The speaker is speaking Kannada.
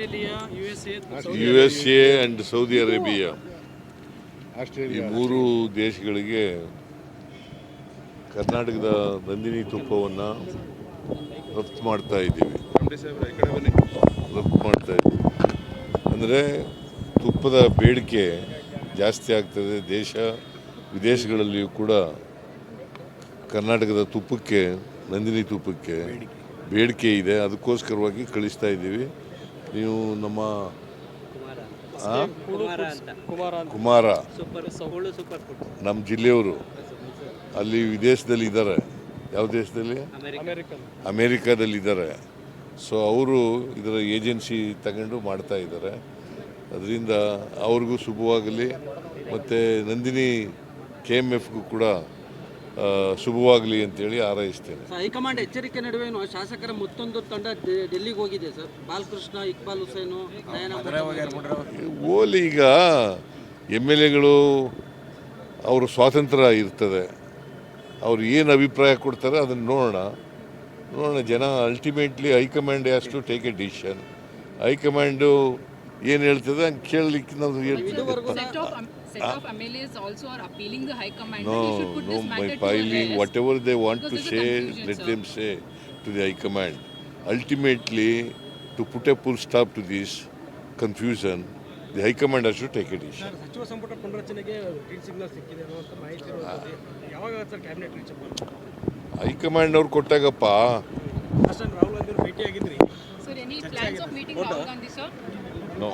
U S A and Saudi Arabia ಈ ಮೂರು ದೇಶಗಳಿಗೆ ಕರ್ನಾಟಕದ ನಂದಿನಿ ತುಪ್ಪವನ್ನು ರಫ್ತು ಮಾಡ್ತಾ ಇದ್ದೀವಿ. ರಫ್ತು ಮಾಡ್ತಾ ಇದ್ದೀವಿ. ಅಂದರೆ ತುಪ್ಪದ ಬೇಡಿಕೆ ಜಾಸ್ತಿ ಆಗ್ತದೆ. ದೇಶ ವಿದೇಶಗಳಲ್ಲಿಯೂ ಕೂಡ ಕರ್ನಾಟಕದ ತುಪ್ಪಕ್ಕೆ ನಂದಿನಿ ತುಪ್ಪಕ್ಕೆ ಬೇಡಿಕೆ ಇದೆ. ಅದಕ್ಕೋಸ್ಕರವಾಗಿ ಕಳಿಸ್ತಾ ಇದ್ದೀವಿ. ನೀವು ನಮ್ಮ ಕುಮಾರ ಕುಮಾರ. ಕುಮಾರ ಸೂಪರ್ ಹುಳು ಸೂಪರ್ ಫುಡ್. ನಮ್ಮ ಜಿಲ್ಲೆಯವರು ಅಲ್ಲಿ ವಿದೇಶದಲ್ಲಿ ಇದ್ದಾರೆ. ಯಾವ ದೇಶದಲ್ಲಿ? ಅಮೇರಿಕಾದಲ್ಲಿ ಇದ್ದಾರೆ ಸೊ ಅವರು ಇದರ ಏಜೆನ್ಸಿ ತಗೊಂಡು ಮಾಡ್ತಾ ಇದ್ದಾರೆ. ಅದರಿಂದ ಅವ್ರಿಗೂ ಶುಭವಾಗಲಿ. ಮತ್ತು ನಂದಿನಿ ಕೆ ಎಂ ಎಫ್ಗೂ ಕೂಡ ಶುಭವಾಗಲಿ ಅಂತೇಳಿ ಹಾರೈಸ್ತೇನೆ. ಹೈಕಮಾಂಡ್ ಎಚ್ಚರಿಕೆ ನಡುವೆನೂ ಶಾಸಕರ ಮತ್ತೊಂದು ತಂಡ ಡೆಲ್ಲಿಗೆ ಹೋಗಿದೆ ಸರ್. ಬಾಲಕೃಷ್ಣ ಇಕ್ಬಾಲ್ ಹುಸೇನು ಓಲಿ ಈಗ ಎಂ ಎಲ್ ಎಗಳು ಅವರು ಸ್ವಾತಂತ್ರ್ಯ ಇರ್ತದೆ. ಅವ್ರು ಏನು ಅಭಿಪ್ರಾಯ ಕೊಡ್ತಾರೆ ಅದನ್ನು ನೋಡೋಣ. ನೋಡೋಣ ಜನ ultimately high command has to take a decision high command ಏನು ಹೇಳ್ತದೆ ಕೇಳಲಿಕ್ಕೆ ನಾವು ಹೇಳ್ತೀವಿ Set of, um, of MLAs also are appealing the High Command. No, should put no, this my matter to filing, a whatever they want to say, let sir. them say to the High Command. Ultimately, to put a full stop to this confusion, the High Command has to take a decision. ಸಚಿವ ಸಂಪುಟ ಪುನರಚನೆಗೆ ಗ್ರೀನ್ ಸಿಗ್ನಲ್ ಸಿಕ್ಕಿದೆ ಅನ್ನುವಂಥ ಮಾಹಿತಿ ಇರುವಂಥದ್ದು. ಯಾವಾಗ ಸರ್ ಕ್ಯಾಬಿನೆಟ್ ರೀಚ್ ಹೈಕಮಾಂಡ್ ಅವ್ರು ಕೊಟ್ಟಾಗಪ್ಪ ರಾಹುಲ್ ಗಾಂಧಿ ಭೇಟಿ ಆಗಿದ್ರಿ? ನೋ.